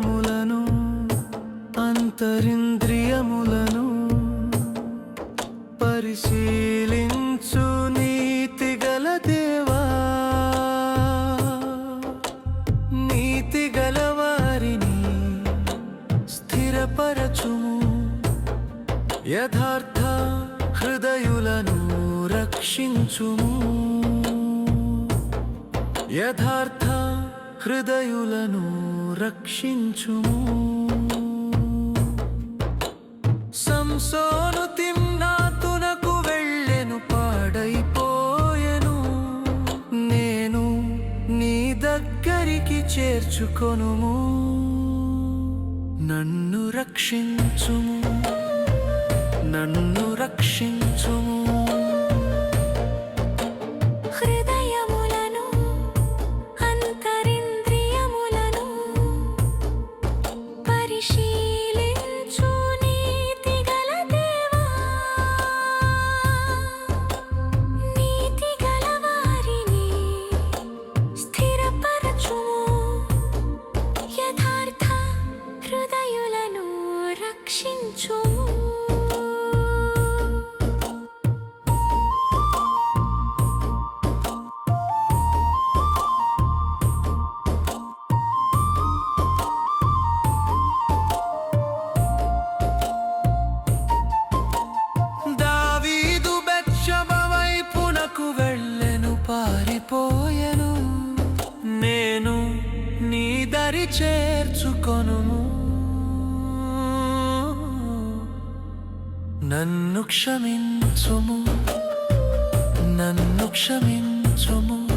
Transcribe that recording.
హృదయములను అంతరింద్రియములను పరిశీలించు నీతి గల దేవా. నీతి గల వారిని స్థిరపరచుము. యథార్థ హృదయులను రక్షించుము. యథార్థ హృదయులను రక్షించుము. సంసోను తిమ్నాతునకు వెళ్ళెను పాడైపోయెను. నేను నీ దగ్గరికి చేర్చుకొనుము. నన్ను రక్షించుము. నన్ను రక్షించుము. రక్షించు దావీదు వెళ్ళెను పారిపోయెను. నేను నీ దరి చేర్చుకొనుము. నన్ను క్షమించుము. నన్ను క్షమించుము.